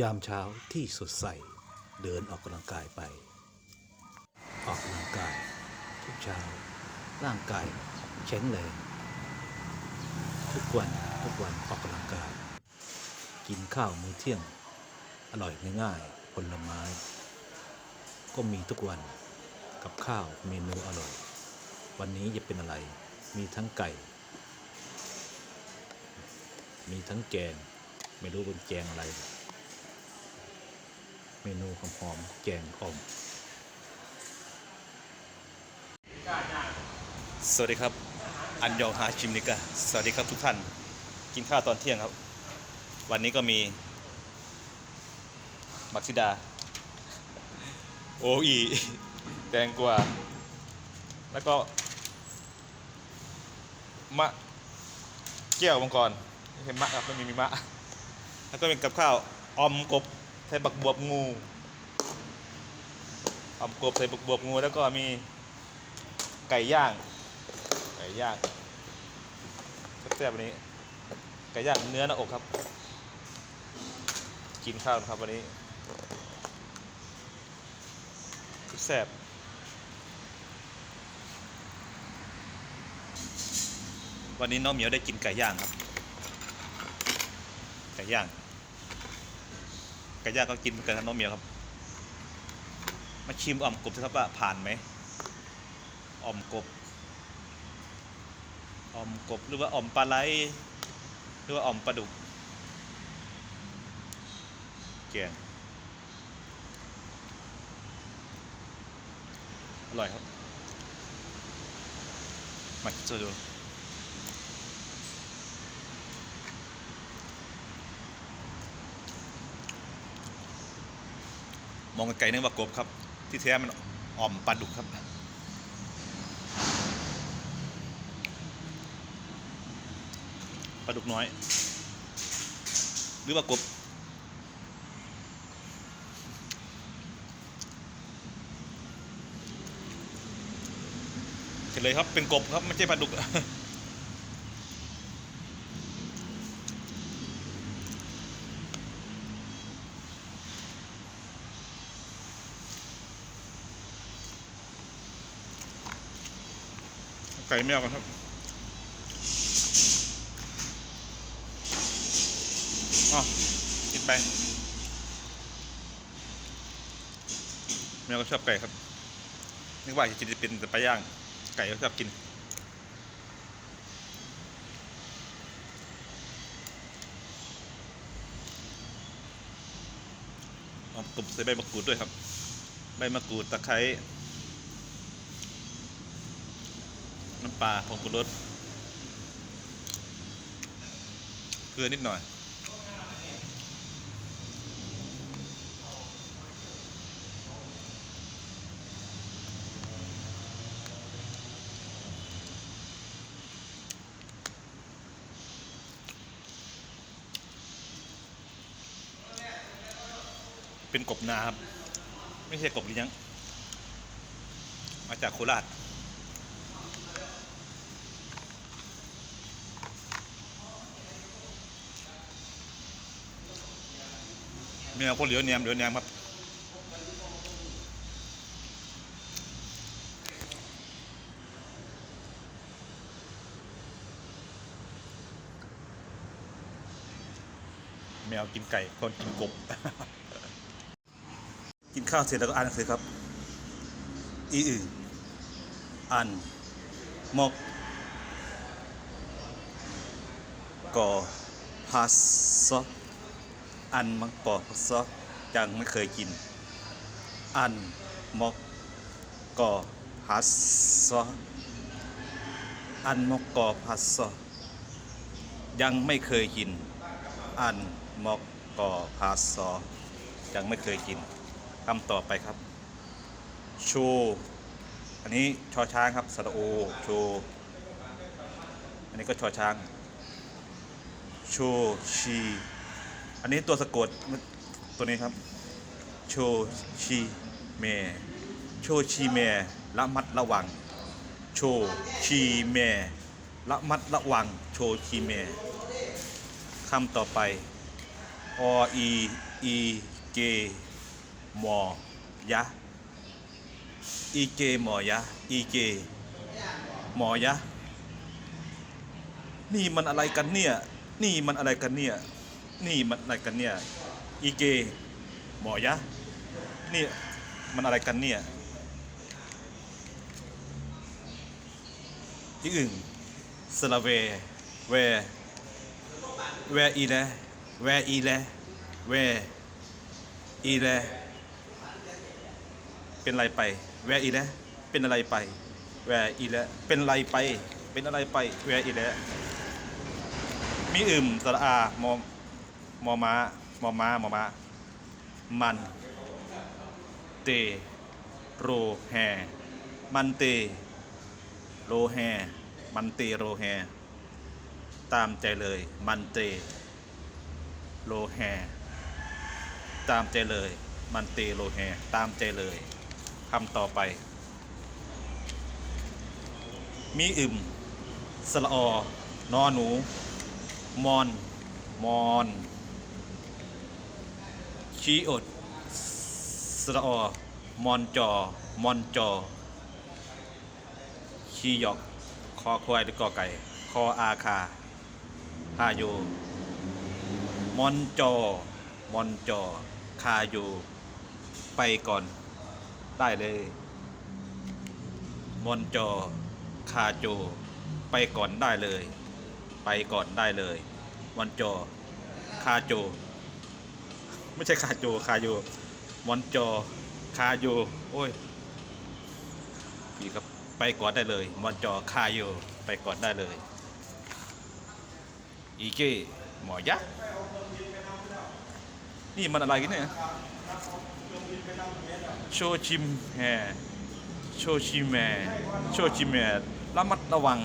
ยามเช้าที่สดใส เดินออกกำลังกายไป ออกกำลังกายทุกเช้า ร่างกายแข็งแรงทุกวันทุกวันออกกำลังกาย กินข้าวมื้อเที่ยง อร่อยง่ายๆผลไม้ ก็มีทุกวันกับข้าวเมนูอร่อย วันนี้จะเป็นอะไร มีทั้งไก่ มีทั้งแกง ไม่รู้เป็นแกงอะไร เมนูหอมๆแกงอ่อม สวัสดีครับ อันยองฮาชิมนิกะสวัสดีครับทุกท่าน กินข้าวตอนเที่ยงครับ วันนี้ก็มี มักซิดา โออีแตงกวาแล้วก็มะแก้วมังกรไม่ใช่มะครับไม่มีมีมะ แล้วก็เป็นกับข้าวออมกบ ส่บักบวบงูออมกบใส่บักบวบงูแล้วก็มีไก่ย่าง ไก่ย่างแซ่บๆวันนี้ ไก่ย่างเนื้อหน้าอกครับ กินข้าวครับวันนี้แซ่บวันนี้น้องเหมียวได้กินไก่ย่างครับ ไก่ย่าง ไก่ย่างก็กินเหมือนกันครับน้องเหมียวครับ มาชิมอ่อมกบสิครับว่าผ่านไหมอ่อมกบอ่อมกบหรือว่าอ่อมปลาไหลหรือว่าอ่อมปลาดุกแกงอร่อยครับ มาช่วยดู มองไกลนึกว่ากบครับ ที่แท้มันอ่อมปลาดุกครับ ปลาดุกน้อย หรือว่ากบเฉลยครับเป็นกบครับไม่ใช่ปลาดุก ก่ไม่เอากันครับอ๋อกินไป แมวก็ชอบไก่ครับ นึกว่าจะกินจะเป็นแต่ปลาย่าง ไก่ก็ชอบกินหอมกรุบใส่ใบมะกรูดด้วยครับ ใบมะกรูดตะไคร้ น้ำ ปลาผงชูรสเกลือนิดหน่อย เป็นกบนาครับ ไม่ใช่กบเลี้ยง มาจากโคราช แมวคนเหลียวแหนมเหลียวแหนมครับแมวกินไก่คนกินกบ กินข้าวเสร็จแล้วก็อ่านหนังสือครับ อีอืออัน มอกกอพัสซ อันมังกอพัสซอยังไม่เคยกิน อันมกกอพัสซออันมกกอพัสซอยังไม่เคยกินอันมกกอพัสซอยังไม่เคยกินคำต่อไปครับ โช อันนี้ชอช้างครับสระโอโช อันนี้ก็ชอช้าง โชชี อันนี้ตัวสะกดตัวนี้ครับ โชชีเมโชชีเมระมัดระวัง โชชีเมระมัดระวัง โชชีเมคำต่อไปออีอีเกมอยะอีเกมอยะอีเกหมอยะ นี่มันอะไรกันเนี่ย นี่มันอะไรกันเนี่ย นี่มันอะไรกันเนี่ย อีเก หมอยะ นี่มันอะไรกันเนี่ยอีอึ่งสลาเวเวเวอีแลเวอีแลเวอีแลเป็นอะไรไป แวอีแลเป็นอะไรไป แวอีแลเป็นอะไรไป เป็นอะไรไป แวอีแลมีอึมสระอามอม มอม้ามอม้ามอม้ามันเตโรแฮมันเตโรแฮมันเตโรแฮตามใจเลย มันเตโลแฮตามใจเลย มันเตโลแฮตามใจเลยคำต่อไป มีอึมสละอ นอหนู มอน มอน ชีอดสระอมอนจอ มอนจอ ชีหยอก คอควายหรือกอไก่ คออาคาฮาโยมอนจอ มอนจอ คาโยไปก่อน ได้เลย มอนจอ คาโจ ไปก่อนได้เลย ไปก่อนได้เลย มอนจอ คาโจ ไม่ใช่คาโจคาโยมอนจอคาโยโอ้ยพี่ครับไปก่อนได้เลย มอนจอคาโยไปก่อนได้เลยอีเก้หมอยักษ์นี่มันอะไรกันเนี่ยโชชิมแฮโชชิมแมโชชิมแมระมัดระวัง